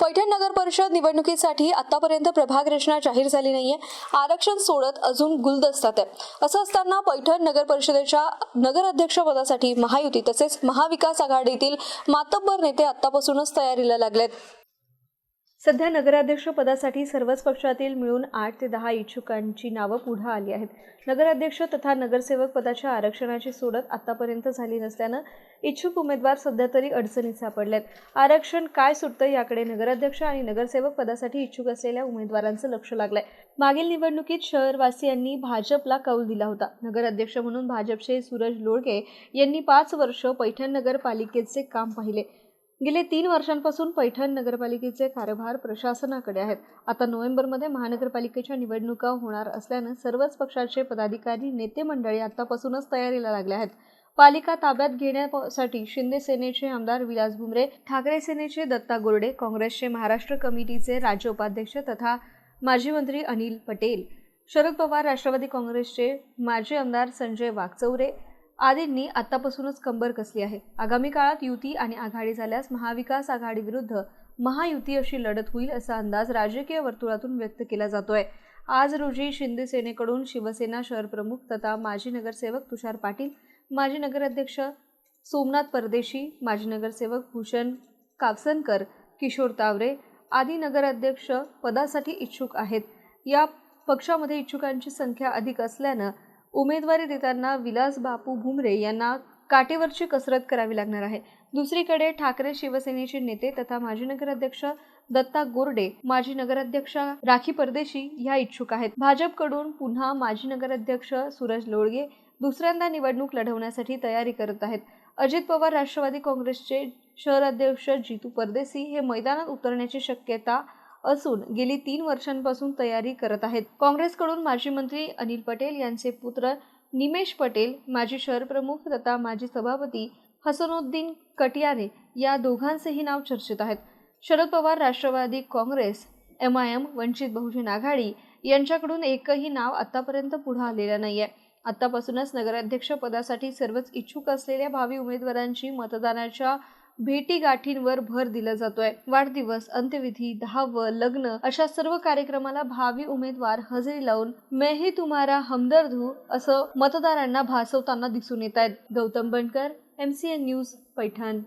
पैठण नगर परिषद निवडणुकीसाठी आतापर्यंत प्रभाग रचना जाहीर झाली नाहीये. आरक्षण सोडत अजून गुलदस्तात आहे. असं असताना पैठण नगर परिषदेच्या नगराध्यक्ष पदासाठी महायुती तसेच महाविकास आघाडीतील मातब्बर नेते आतापासूनच तयारीला लागलेत. सध्या नगराध्यक्ष पदासाठी सर्वच पक्षातील मिळून आठ ते दहा इच्छुकांची नावं पुढे आली आहेत. नगराध्यक्ष तथा नगरसेवक पदाच्या आरक्षणाची सोडत आतापर्यंत झाली नसल्यानं इच्छुक उमेदवार सध्या तरी अडचणीत सापडलेत. आरक्षण काय सुटतं याकडे नगराध्यक्ष आणि नगरसेवक पदासाठी इच्छुक असलेल्या उमेदवारांचं लक्ष लागलंय. मागील निवडणुकीत शहरवासियांनी भाजपला कौल दिला होता. नगराध्यक्ष म्हणून भाजपचे सूरज लोळगे यांनी पाच वर्ष पैठण नगरपालिकेचे काम पाहिले. गेले तीन वर्षांपासून पैठण नगरपालिकेचे कारभार प्रशासनाकडे आहेत. आता नोव्हेंबरमध्ये महानगरपालिकेच्या निवडणुका होणार असल्यानं सर्वच पक्षाचे पदाधिकारी नेते मंडळी आतापासूनच तयारीला लागले आहेत. पालिका ताब्यात घेण्यासाठी शिंदे सेनेचे आमदार विलास भुमरे ठाकरे सेनेचे दत्ता गोरडे काँग्रेसचे महाराष्ट्र कमिटीचे राज्य उपाध्यक्ष तथा माजी मंत्री अनिल पटेल शरद पवार राष्ट्रवादी काँग्रेसचे माजी आमदार संजय वागचौरे आदींनी आतापासूनच कंबर कसली आहे. आगामी काळात युती आणि आघाडी झाल्यास महाविकास आघाडीविरुद्ध महायुती अशी लढत होईल असा अंदाज राजकीय वर्तुळातून व्यक्त केला जातोय. आज रोजी शिंदे सेनेकडून शिवसेना शहर प्रमुख तथा माजी नगरसेवक तुषार पाटील माजी नगराध्यक्ष सोमनाथ परदेशी माजी नगरसेवक भूषण कापसनकर किशोर तावरे आदी नगराध्यक्ष पदासाठी इच्छुक आहेत. या पक्षामध्ये इच्छुकांची संख्या अधिक असल्यानं उमेदवारी देताना विलास बापू भुमरे यांना काटेवरची कसरत करावी लागणार आहे. दुसरीकडे ठाकरे शिवसेनेचे नेते तथा माजी नगराध्यक्ष दत्ता गोरडे माजी नगराध्यक्ष राखी परदेशी ह्या इच्छुक आहेत. भाजपकडून पुन्हा माजी नगराध्यक्ष सूरज लोळगे दुसऱ्यांदा निवडणूक लढवण्यासाठी तयारी करत आहेत. अजित पवार राष्ट्रवादी काँग्रेसचे शहर अध्यक्ष जितू परदेसी हे मैदानात उतरण्याची शक्यता असून गेली तीन वर्षांपासून तयारी करत आहेत. काँग्रेसकडून माजी मंत्री अनिल पटेल यांचे पुत्र निमेश पटेल माजी शहर प्रमुख तथा माजी सभापती हसनुद्दीन कटियारे या दोघांचेही नाव चर्चेत आहेत. Sharad Pawar Rashtrawadi Congress M I M Vanchit Bahujan Aghadi यांच्याकडून एकही नाव आतापर्यंत पुढे आलेलं नाहीये. आतापासूनच नगराध्यक्ष पदासाठी सर्वच इच्छुक असलेल्या भावी उमेदवारांची मतदानाच्या भेटीगाठींवर भर दिला जातोय. वाढदिवस अंत्यविधी दहावं लग्न अशा सर्व कार्यक्रमाला भावी उमेदवार हजेरी लावून मे ही तुम्हारा हमदर्द हू असं मतदारांना भासवताना दिसून येत आहेत. Gautam Bankar MCN news Paithan.